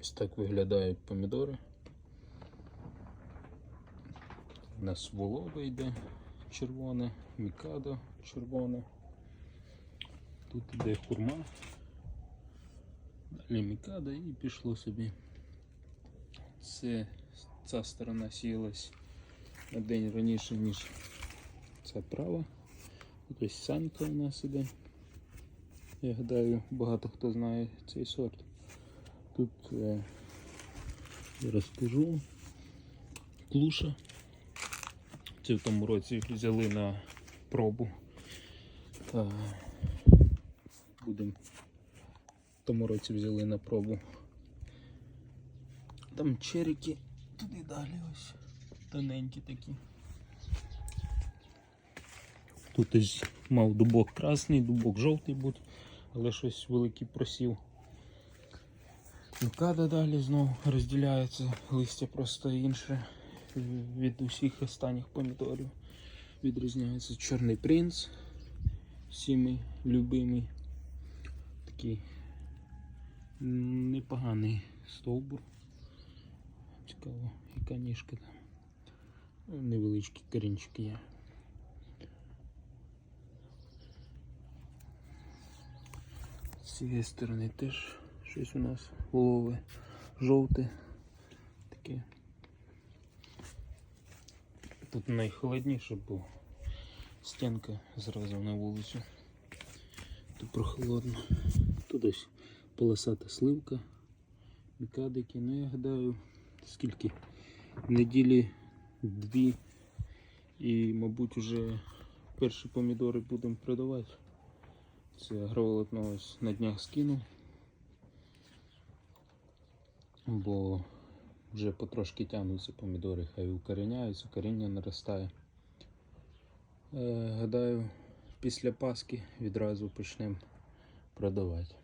Ось так виглядають помідори. У нас волове йде червоне, мікадо червоне. Тут іде хурма. Далі мікадо і пішло собі. Це, ця сторона сіялась на день раніше, ніж ця права. Ось санка у нас іде. Я гадаю, багато хто знає цей сорт. Тут е, розкажу клуша. Це в тому році взяли на пробу. Е, Будемо в тому році взяли на пробу. Там черіки туди далі ось. Тоненькі такі. Тут ось мав дубок красний, дубок жовтий будь, але щось великий просів. Мікада далі знову розділяється, листя просто інше від усіх останніх помідорів. Відрізняється Чорний принц, всіми любимий. Такий непоганий стовбур. Цікаво, яка ніжка там. Невеличкі корінчики є. З цієї сторони теж щось у нас голове жовте. Таке. Тут найхолодніше, бо стінка зразу на вулицю. Тут прохолодно. Тут ось полосата сливка, мікадики. Ну я гадаю, скільки неділі дві і, мабуть, вже перші помідори будемо продавати. Це агроволокно ось на днях скинув. Бо вже потрошки тягнуться помідори, хай укореняються, коріння наростає. Е, гадаю, після Паски відразу почнемо продавати.